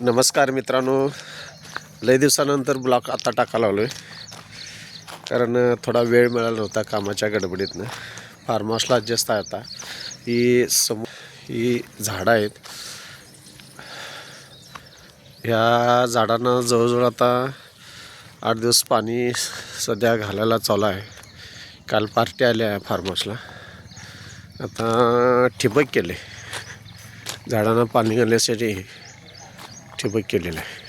नमस्कार मित्रांनो. लय दिवसानंतर ब्लॉक आता टाकायला लावलो आहे कारण थोडा वेळ मिळाला नव्हता कामाच्या गडबडीतनं. फार्म हाऊसला आहे आता. ही सम ही झाडं आहेत. ह्या झाडांना जवळजवळ आता आठ दिवस पाणी सध्या घालायला चालू आहे. काल पार्टी आल्या आहे फार्म हाऊसला आता ठिबक केले झाडांना पाणी घालण्यासाठी. ठिबक केलेलं आहे.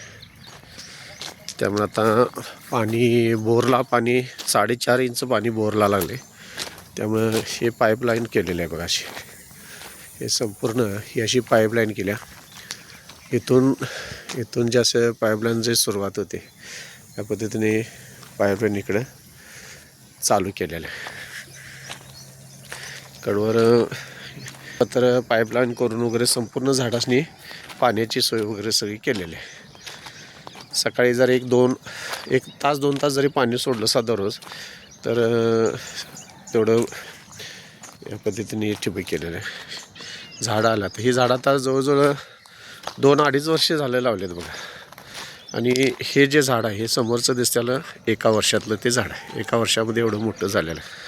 त्यामुळे आता पाणी बोरला पाणी साडेचार इंच पाणी बोरला लागले. त्यामुळं हे पाईपलाईन केलेलं आहे बघा अशी. हे संपूर्ण ही अशी पाईपलाईन केल्या. इथून इथून जे असं पाईपलाईनची सुरुवात होते या पद्धतीने पाईपलाईन इकडं चालू केलेलं आहे. कडवर तर पाईपलाईन करून वगैरे संपूर्ण झाडासनी पाण्याची सोय वगैरे सगळी केलेली आहे. सकाळी जर एक दोन एक तास दोन तास जरी पाणी सोडलं सा दररोज तर तेवढं या पद्धतीने ठिबक केलेलं आहे. झाडं आलं तर ही झाडं आता जवळजवळ दोन अडीच वर्षे झाले लावलेत बघा. आणि हे जे झाड आहे हे समोरचं दिसत्याला एका वर्षातलं ते झाड आहे. एका वर्षामध्ये एवढं मोठं झालेलं आहे.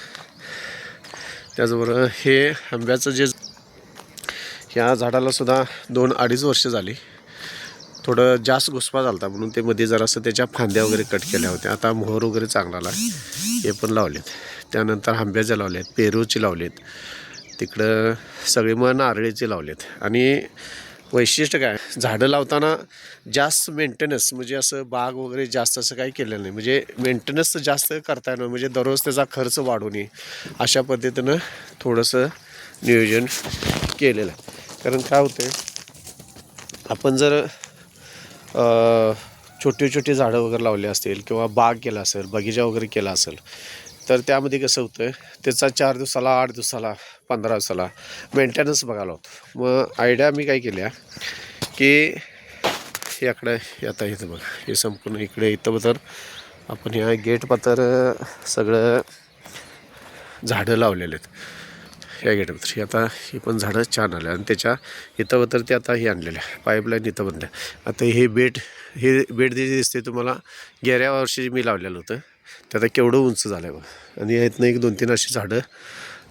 त्याचबरोबर हे आंब्याचं जे ह्या झाडाला सुद्धा दोन अडीच वर्ष झाली. थोडं जास्त घुसपा झाला होता म्हणून ते मध्ये जरासं त्याच्या फांद्या वगैरे कट केल्या होत्या. आता मोहर वगैरे चांगला आला हे पण लावलेत. त्यानंतर आंब्याचे लावलेत पेरूचे लावलेत. तिकडं सगळे मग नारळीचे लावलेत. आणि वैशिष्ट्य काय? झाडं लावताना जास्त मेंटेनन्स म्हणजे असं बाग वगैरे जास्त असं काही केलेलं नाही. म्हणजे मेंटेनन्स जास्त करता येणार म्हणजे दररोज त्याचा खर्च वाढू नये अशा पद्धतीनं थोडंसं नियोजन केलेलं आहे. कारण काय होतं आपण जर छोटे छोटी छोटी झाडं वगैरे लावली असतील किंवा बाग केला असेल बगीचा वगैरे केला असेल तर त्यामध्ये कसं होतं त्याचा चार दिवसाला आठ दिवसाला पंधरा दिवसाला मेंटेनन्स बघायला होतो. मग आयडिया मी काय केल्या की याकडे आता इथं बघा हे संपूर्ण इकडे इथं तर आपण ह्या गेट पातर सगळं झाडं लावलेले आहेत. ह्या गेटमध्ये ही आता ही पण झाडं छान आले आणि त्याच्या इथं तर ते आता हे आणलेलं आहे पाईपलाईन इथं बनल्या आता हे बेड हे बेड जे दिसते तुम्हाला गेल्या वर्षी मी लावलेलं होतं. ते आता केवढं उंच झालं आहे बघ. आणि इथनं एक दोन तीन अशी झाडं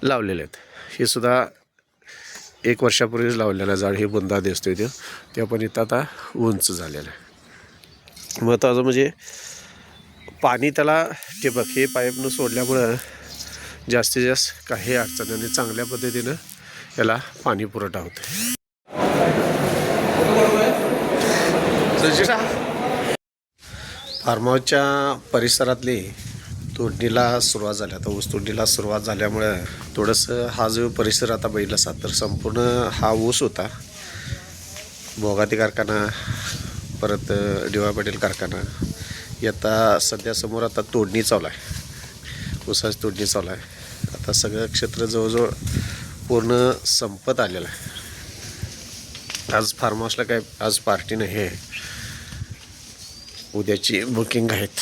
लावलेले आहेत. हे सुद्धा एक वर्षापूर्वीच लावलेलं झाड. हे बुंदा दिसतोय ते. ते पण इथं आता उंच झालेलं आहे. मग म्हणजे पाणी त्याला ठिबक हे पाईपनं सोडल्यामुळं जास्तीत जास्त काही अडचण आणि चांगल्या पद्धतीनं याला पाणी पुरवठा होतो फार्म परिसरातली तोडणीला सुरुवात झाली. आता ऊस तोडणीला सुरुवात झाल्यामुळं थोडंसं हा जो परिसर आता बैल असा तर संपूर्ण हा ऊस होता. भोगाती कारखाना परत डी वाय पाटील कारखाना. आता सध्या समोर आता तोडणी चालू आहे. ऊसाची तोडणी चालू आहे. आता सगळं क्षेत्र जवळजवळ पूर्ण संपत आलेलं आहे. आज फार्म हाऊसला काय आज पार्टी नाही आहे. उद्याची बुकिंग आहेत.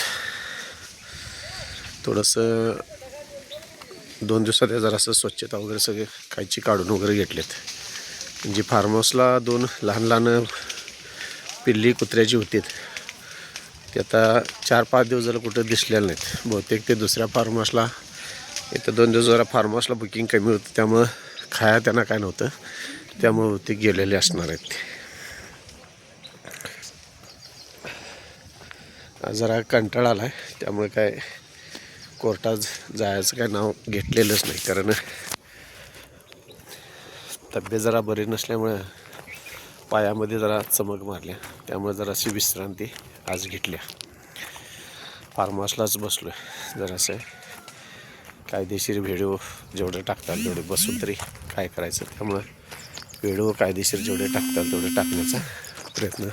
थोडंसं दोन दिवसात जरासं स्वच्छता वगैरे सगळे कायची काढून वगैरे घेतलेत. म्हणजे फार्म हाऊसला दोन लहान लहान पिल्ली कुत्र्याची होतीत ते आता चार पाच दिवस जरा कुठं दिसलेलं नाहीत. बहुतेक ते दुसऱ्या फार्म हाऊसला इथं दोन दिवस जरा फार्म हाऊसला बुकिंग कमी होतं त्यामुळं खाया त्यांना काय नव्हतं. त्यामुळं ते गेलेले असणार आहेत ते. जरा कंटाळा आला आहे त्यामुळे काय कोर्टात जायचं काय नाव घेतलेलंच नाही कारण तब्येत जरा बरी नसल्यामुळं पायामध्ये जरा चमक मारल्या त्यामुळे जराशी विश्रांती आज घेतल्या. फार्म हाऊसलाच बसलो आहे जरासं कायदेशीर व्हिडिओ जेवढे टाकतात तेवढे बसून तरी काय करायचं? त्यामुळं व्हिडिओ कायदेशीर जेवढे टाकतात तेवढे टाकण्याचा प्रयत्न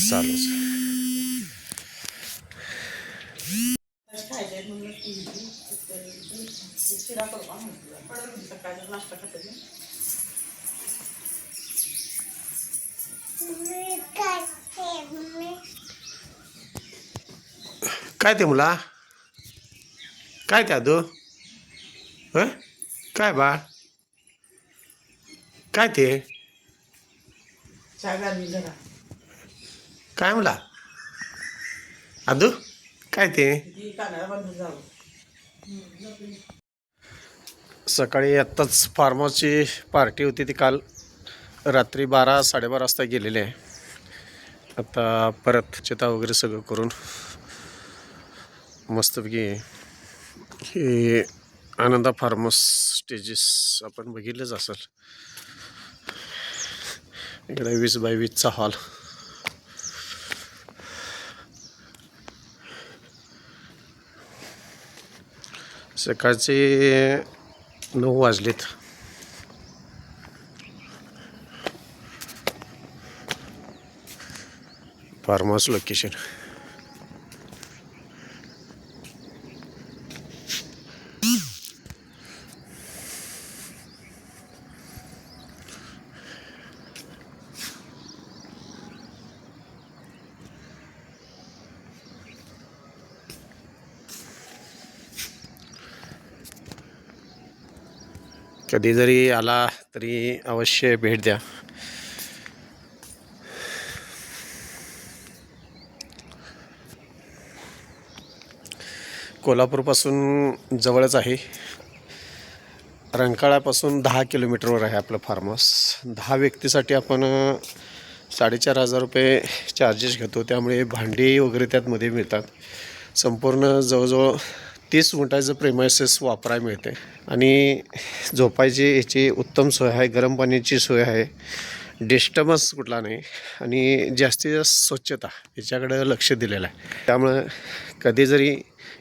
चालूच. काय ते मुला? काय त्या दो? काय बा? काय ते? काय म्हणला? आदू काय ते? सकाळी आत्ताच फार्म हाऊसची पार्टी होती ती काल रात्री बारा साडेबारा वाजता गेलेली आहे. आता परत चिता वगैरे सगळं करून मस्तपैकी हे आनंदा फार्मस स्टेजेस आपण बघितलेच असेल. इकडे वीस बाय वीसचा हॉल. सकाळचे नऊ वाजलेत. Farm house location. कधी जरी आला तरी अवश्य भेट द्या. कोल्हापूरपासून जवळच आहे. रंकाळ्यापासून दहा किलोमीटरवर आहे आपलं फार्म हाऊस दहा व्यक्तीसाठी आपण साडेचार हजार रुपये चार्जेस घेतो. त्यामुळे भांडी वगैरे त्यात मध्ये मिळतात. संपूर्ण जवळजवळ तीस मिनटाचं प्रेमायसेस वापरायला मिळते आणि झोपायची याची उत्तम सोय आहे गरम पाण्याची सोय आहे डिस्टर्बन्स कुठला नाही आणि जास्तीत जास्त स्वच्छता याच्याकडं लक्ष दिलेलं आहे. त्यामुळं कधी जरी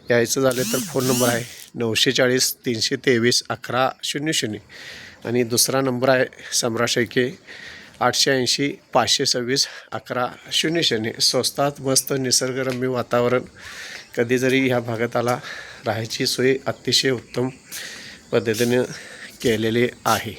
यायचं झालं तर फोन नंबर आहे नऊशे चाळीस तीनशे तेवीस अकरा शून्य शून्य. आणि दुसरा नंबर आहे सम्राट शेळके आठशे ऐंशी पाचशे सव्वीस अकरा शून्य शून्य. स्वस्तात मस्त निसर्गरम्य वातावरण कधी जरी ह्या भागात आला राहायची सोय अतिशय उत्तम पद्धतीने केलेली आहे.